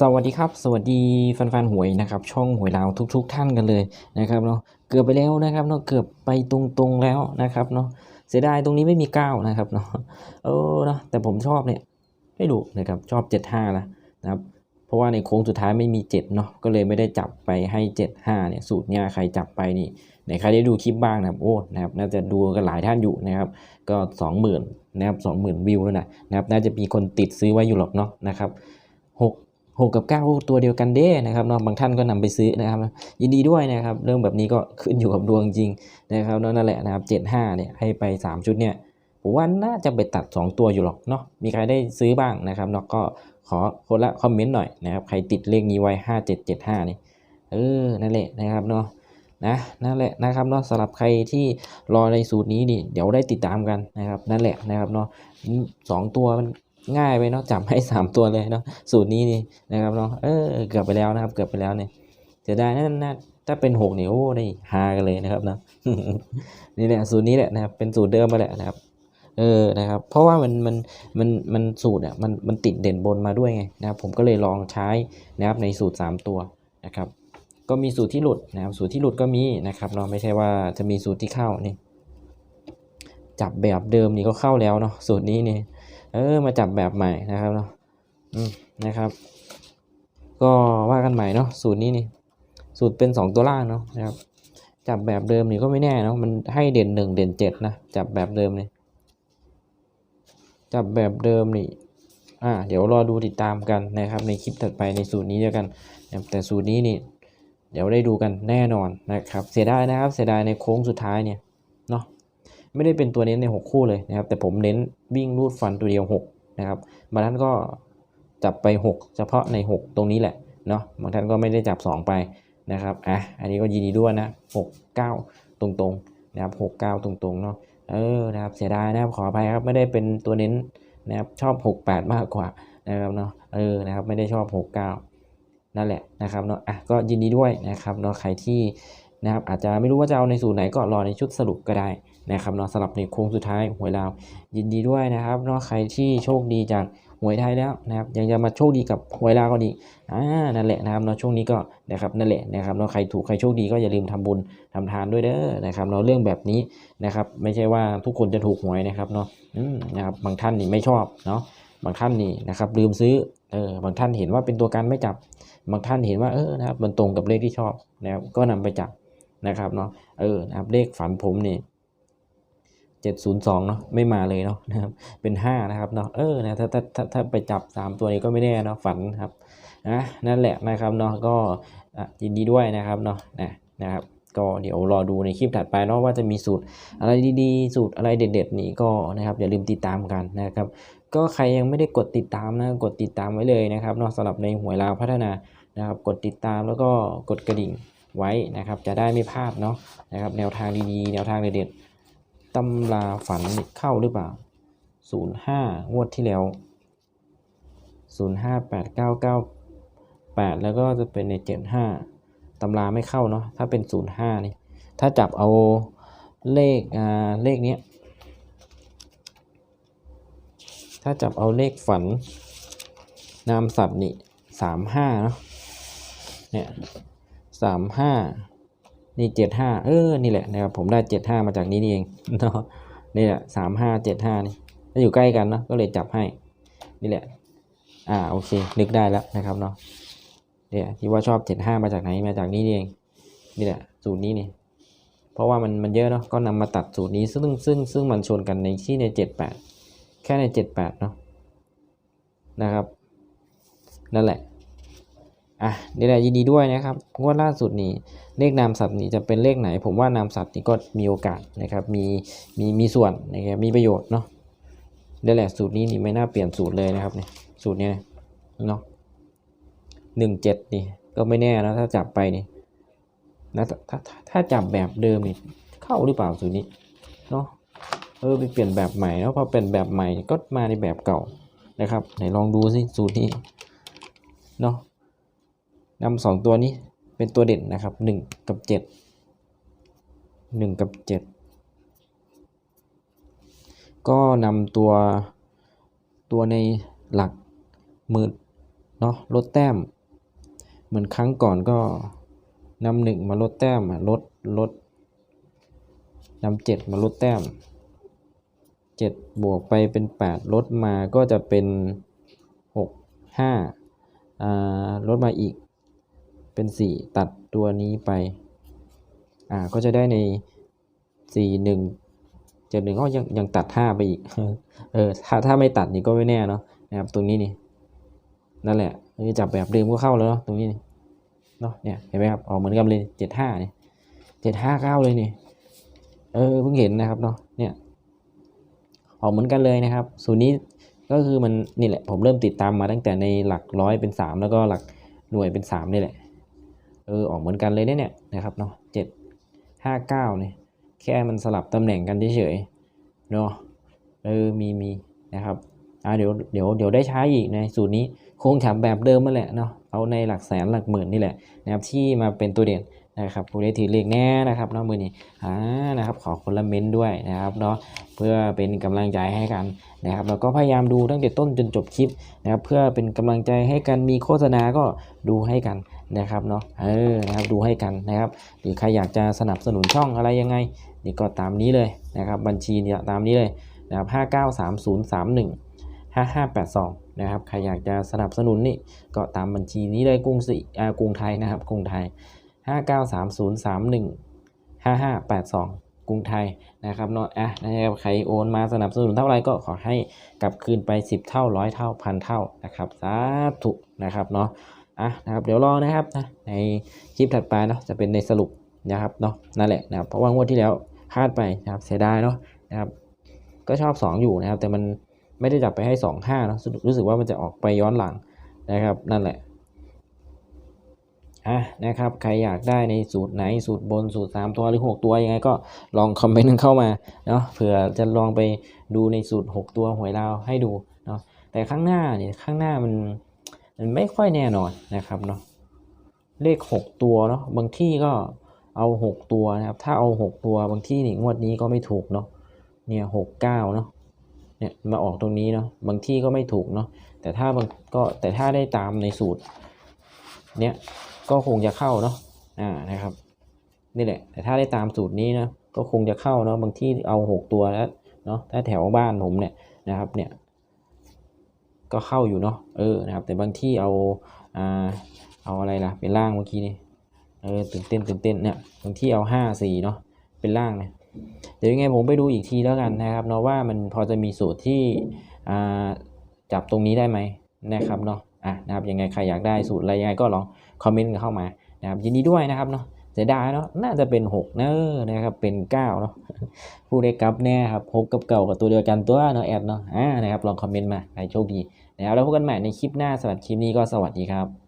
สวัสดีครับ สวัสดีแฟนๆหวยนะครับ ช่องหวยลาวทุก ๆ ท่านกันเลยนะครับเนาะเกือบไปแล้วนะครับเนาะเกือบไปตรงๆแล้วนะครับเนาะเสียดายตรงนี้ไม่มีเก้านะครับเนาะเออเนาะแต่ผมชอบเนี่ยไม่รู้นะครับชอบเจ็ดห้าละนะครับ เพราะว่าในโค้งสุดท้ายไม่มีเจ็ดเนาะก็เลยไม่ได้จับไปให้เจ็ดห้าเนี่ยสูตรเนี่ยใครจับไปนี่ไหนใครได้ดูคลิปบ้างนะครับโอ้นะครับน่าจะดูกันหลายท่านอยู่นะครับ ก็สองหมื่นนะครับสองหมื่นวิวแล้วนะนะครับน่าจะมีคนติดซื้อไว้อยู่หรอกเนาะนะครับหก หกกับเก้าตัวเดียวกันเด้นะครับเนาะบางท่านก็นำไปซื้อนะครับ ยินดีด้วยนะครับ เรื่องแบบนี้ก็ขึ้นอยู่กับดวงจริงนะครับเนาะนั่นแหละนะครับเจ็ดห้าเนี่ยให้ไปสามชุดเนี่ยผมว่าน่าจะไปตัดสองตัวอยู่หรอกเนาะมีใครได้ซื้อบ้างนะครับเนาะก็ขอคนละคอมเมนต์หน่อยนะครับใครติดเลขนี้ไว้ห้าเจ็ดเจ็ดห้านี่เออนั่นแหละนะครับเนาะนะนั่นแหละนะครับเนาะสำหรับใครที่รอในสูตรนี้นี่เดี๋ยวได้ติดตามกันนะครับนั่นแหละนะครับเนาะสองตัวมัน ง่ายไปเนาะจับให้สามตัวเลยเนาะสูตรนี้นี่นะครับเนาะเออเกือบไปแล้วนะครับ เกือบไปแล้วเนี่ยจะได้นั่นนะถ้าเป็นหกเนี่ยโอ้ได้ฮากันเลยนะครับเนาะนี่แหละสูตรนี้แหละนะครับเป็นสูตรเดิมมาแหละนะครับเออนะครับ เพราะว่ามันมันมันมันสูตรอะมันมันติดเด่นบนมาด้วยไงนะครับผมก็เลยลองใช้นะครับในสูตร 3 ตัวนะครับก็มีสูตรที่หลุดนะครับสูตรที่หลุดก็มีนะครับเนาะไม่ใช่ว่าจะมีสูตรที่เข้านี่จับแบบเดิมนี่ก็เข้าแล้วเนาะสูตรนี้นี่ เออมาจับแบบใหม่นะครับเนาะอืมนะครับ ก็ว่ากันใหม่เนาะสูตรนี้นี่สูตรเป็น 2 ตัวล่างเนาะนะครับ จับแบบเดิมนี่ก็ไม่แน่เนาะมันให้เด่นหนึ่งเด่นเจ็ดนะจับแบบเดิมนี่จับแบบเดิมนี่อ่าเดี๋ยวรอดูติดตามกันนะครับ ในคลิปถัดไปในสูตรนี้เดียวกันแต่สูตรนี้นี่เดี๋ยวได้ดูกันแน่นอนนะครับ เสียดายนะครับ เสียดายในโค้งสุดท้ายเนี่ยเนาะ ไม่ได้เป็นตัวเน้นใน 6 คู่เลยนะครับ แต่ผมเน้นวิ่งรูดฟันตัวเดียว 6 นะครับบางท่านก็จับไป 6 เฉพาะใน 6 ตรงนี้แหละเนาะบางท่านก็ไม่ได้จับ 2 ไปนะครับอะอันนี้ก็ยินดีด้วยนะ 6 9 ตรงๆนะครับ6 9 ตรงๆเนาะเออนะครับเสียดายนะครับขออภัยครับไม่ได้เป็นตัวเน้นนะครับชอบ 6 8 มากกว่านะครับเนาะเออนะครับไม่ได้ชอบ 6 9 นั่นแหละนะครับเนาะอะก็ยินดีด้วยนะครับเนาะใครที่นะครับอาจจะไม่รู้ว่าจะเอาในสูตรไหนก็รอในชุดสรุปก็ได้ นะครับเนาะสำหรับในโค้งสุดท้ายหวยลาว ยินดีด้วยนะครับเนาะใครที่โชคดีจากหวยไทยแล้วนะครับยังจะมาโชคดีกับหวยลาวก็ดีอ่านั่นแหละนะครับเนาะช่วงนี้ก็นะครับนั่นแหละนะครับเนาะใครถูกใครโชคดีก็อย่าลืมทำบุญทำทานด้วยเด้อนะครับเนาะเรื่องแบบนี้นะครับไม่ใช่ว่าทุกคนจะถูกหวยนะครับเนาะอืมนะครับบางท่านนี่ไม่ชอบเนาะบางท่านนี่นะครับลืมซื้อเออบางท่านเห็นว่าเป็นตัวการไม่จับบางท่านเห็นว่าเออนะครับมันตรงกับเลขที่ชอบนะครับก็นำไปจับนะครับเนาะเออนะครับเลขฝันผมนี่ เจ็ดศูนย์สองเนาะไม่มาเลยเนาะนะครับเป็นห้านะครับเนาะเออนะถ้าถ้าถ้าถ้าไปจับสามตัวนี้ก็ไม่แน่เนาะฝันครับนะนั่นแหละนะครับเนาะก็ยินดีด้วยนะครับเนาะนะนะครับก็เดี๋ยวรอดูในคลิปถัดไปเนาะว่าจะมีสูตรอะไรดีๆ สูตรอะไรเด็ด ๆ นี่ก็นะครับอย่าลืมติดตามกันนะครับ ก็ใครยังไม่ได้กดติดตามนะกดติดตามไว้เลยนะครับเนาะสำหรับในหวยลาวพัฒนานะครับกดติดตามแล้วก็กดกระดิ่งไว้นะครับ จะได้ไม่พลาดเนาะนะครับแนวทางดีๆ แนวทางเด็ดๆ ตำราฝันเข้าหรือเปล่า 05 งวดที่แล้ว 058998 แล้วก็จะเป็นใน 75 ตำราไม่เข้าเนาะ ถ้าเป็น 05 นี่ ถ้าจับเอาเลข อ่า เลขเนี้ย ถ้าจับเอาเลขฝัน นามสัตว์นี่สามห้าเนาะ เนี่ยสามห้า นี่เจ็ดห้าเออ นี่แหละนะครับผมได้เจ็ดห้ามาจากนี้นี่เองเนาะนี่แหละสามห้าเจ็ดห้านี่ถ้าอยู่ใกล้กันเนาะก็เลยจับให้ นี่แหละ อ่าโอเค นึกได้แล้วนะครับเนาะเนี่ยที่ว่าชอบเจ็ดห้ามาจากไหนมาจากนี้นี่เอง นี่แหละสูตรนี้นี่เพราะว่ามันมันเยอะเนาะก็นำมาตัดสูตรนี้ซึ่งซึ่งซึ่งมันชนกันในที่ในเจ็ดแปดแค่ใน78เนาะนะครับ นั่นแหละ อะนี่แหละยินดีด้วยนะครับงวดล่าสุดนี้เลขนามสัตว์นี่จะเป็นเลขไหน ผมว่านามสัตว์นี่ก็มีโอกาสนะครับ มีมีมีส่วนนะครับมีประโยชน์เนาะนี่แหละสูตรนี้นี่ไม่น่าเปลี่ยนสูตรเลยนะครับเนี่ยสูตรเนี้ยเนาะหนึ่งเจ็ดนี่ก็ไม่แน่นะถ้าจับไปนี่นะถ้าถ้าถ้าจับแบบเดิมนี่เข้าหรือเปล่าสูตรนี้เนาะเออไปเปลี่ยนแบบใหม่แล้วพอเป็นแบบใหม่ก็มาในแบบเก่านะครับไหนลองดูสิสูตรนี้เนาะ นำสองตัวนี้เป็นตัวเด่นนะครับหนึ่งกับเจ็ดหนึ่งกับเจ็ดก็นำตัวตัวในหลักหมื่นเนาะลดแต้ม เหมือนครั้งก่อนก็นำหนึ่งมาลดแต้มลดลดนำเจ็ดมาลดแต้มเจ็ดบวกไปเป็นแปดลดมาก็จะเป็นหกห้าลดมาอีก เป็นสี่ตัดตัวนี้ไป อ่า ก็จะได้ในสี่หนึ่งเจ็ดหนึ่งก็ยังยังตัดห้าไปอีก เออ ถ้าถ้าไม่ตัดนี่ก็ไม่แน่เนาะ นะครับ ตรงนี้นี่ นั่นแหละนี่จับแบบเดิมก็เข้าแล้วเนาะ ตรงนี้นี่ เนาะ เนี่ย เห็นไหมครับ ออกเหมือนกันเลยเจ็ดห้าเนี่ยเจ็ดห้าเก้าเลยนี่ เออ เพิ่งเห็นนะครับเนาะ เนี่ย ออกเหมือนกันเลยนะครับ สูตรนี้ก็คือมันนี่แหละผมเริ่มติดตามมาตั้งแต่ในหลักร้อยเป็นสามแล้วก็หลักหน่วยเป็นสามนี่แหละ เออออกเหมือนกันเลยเนี่ยนะครับเนาะเจ็ดห้าเก้าเนี่ยแค่มันสลับตำแหน่งกันเฉยๆเนาะเออมีมีนะครับอ่าเดี๋ยวเดี๋ยวเดี๋ยวได้ใช้อีกในสูตรนี้คงทำแบบเดิมมาแหละเนาะเอาในหลักแสนหลักหมื่นนี่แหละนะครับที่มาเป็นตัวเด่น นะครับผู้ได้ถือเลขแน่นะครับเนาะมือนี้อ่านะครับขอคนละเม้นด้วยนะครับเนาะเพื่อเป็นกำลังใจให้กันนะครับแล้วก็พยายามดูตั้งแต่ต้นจนจบคลิปนะครับเพื่อเป็นกำลังใจให้กันมีโฆษณาก็ดูให้กันนะครับเนาะเออนะครับดูให้กันนะครับ หรือใครอยากจะสนับสนุนช่องอะไรยังไงนี่ก็ตามนี้เลยนะครับบัญชีเนี่ยตามนี้เลยนะครับ593031 5582นะครับใครอยากจะสนับสนุนนี่ก็ตามบัญชีนี้เลยกรุงศรีอ่ากรุงไทยนะครับกรุงไทย 593031 5582 กรุงไทยนะครับเนาะอะนะครับใครโอนมาสนับสนุนเท่าไหร่ก็ขอให้กลับคืนไป 10 เท่าร้อยเท่าพันเท่านะครับสาธุนะครับเนาะอะนะครับเดี๋ยวรอนะครับนะในคลิปถัดไปเนาะจะเป็นในสรุปนะครับเนาะนั่นแหละนะครับเพราะว่างวดที่แล้วพลาดไปนะครับเสียดายเนาะนะครับก็ชอบ 2 อยู่นะครับ แต่มันไม่ได้จับไปให้ 2 5เนอะรู้สึกว่ามันจะออกไปย้อนหลังนะครับ นั่นแหละ อะนะครับใครอยากได้ในสูตรไหนสูตรบนสูตร 3 ตัวหรือ 6 ตัวยังไงก็ลองคอมเมนต์เข้ามาเนาะเผื่อจะลองไปดูในสูตร 6 ตัวหวยลาวให้ดูเนาะแต่ข้างหน้าเนี่ยข้างหน้ามันมันไม่ค่อยแน่นอนนะครับเนาะเลข 6 ตัวเนาะบางที่ก็เอา 6 ตัวนะครับถ้าเอา 6 ตัวบางที่นี่งวดนี้ก็ไม่ถูกเนาะเนี่ยหกเก้าเนาะเนี่ยมาออกตรงนี้เนาะบางที่ก็ไม่ถูกเนาะแต่ถ้าบางก็แต่ถ้าได้ตามในสูตรเนี่ย ก็คงจะเข้าเนาะอ่านะครับนี่แหละ แต่ถ้าได้ตามสูตรนี้นะก็คงจะเข้าเนาะบางที่เอาหกตัวแล้วเนาะถ้าแถวบ้านผมเนี่ยนะครับเนี่ยก็เข้าอยู่เนาะเออนะครับ แต่บางที่เอาอ่าเอาอะไรล่ะเป็นล่างเมื่อกี้นี่เออตื่นเต้นตื่นเต้นเนี่ยบางที่เอาห้าสี่เนาะเป็นล่างเนี่ยเดี๋ยวยังไงผมไปดูอีกทีแล้วกันนะครับเนาะว่ามันพอจะมีสูตรที่อ่าจับตรงนี้ได้ไหมนะครับเนาะ อะนะครับยังไงใครอยากได้สูตรอะไรยังไงก็ลองคอมเมนต์กันเข้ามานะครับยินดีด้วยนะครับเนาะเสียดายเนาะน่าจะเป็น6เนอะนะครับเป็น9เนาะผู้ได้กลับแน่ครับหกกับเก่ากับตัวเดียวกันตัวเนาะแอดเนาะอ่านะครับลองคอมเมนต์มาใครโชคดีนะครับแล้วพบกันใหม่ในคลิปหน้าสำหรับคลิปนี้ก็สวัสดีครับ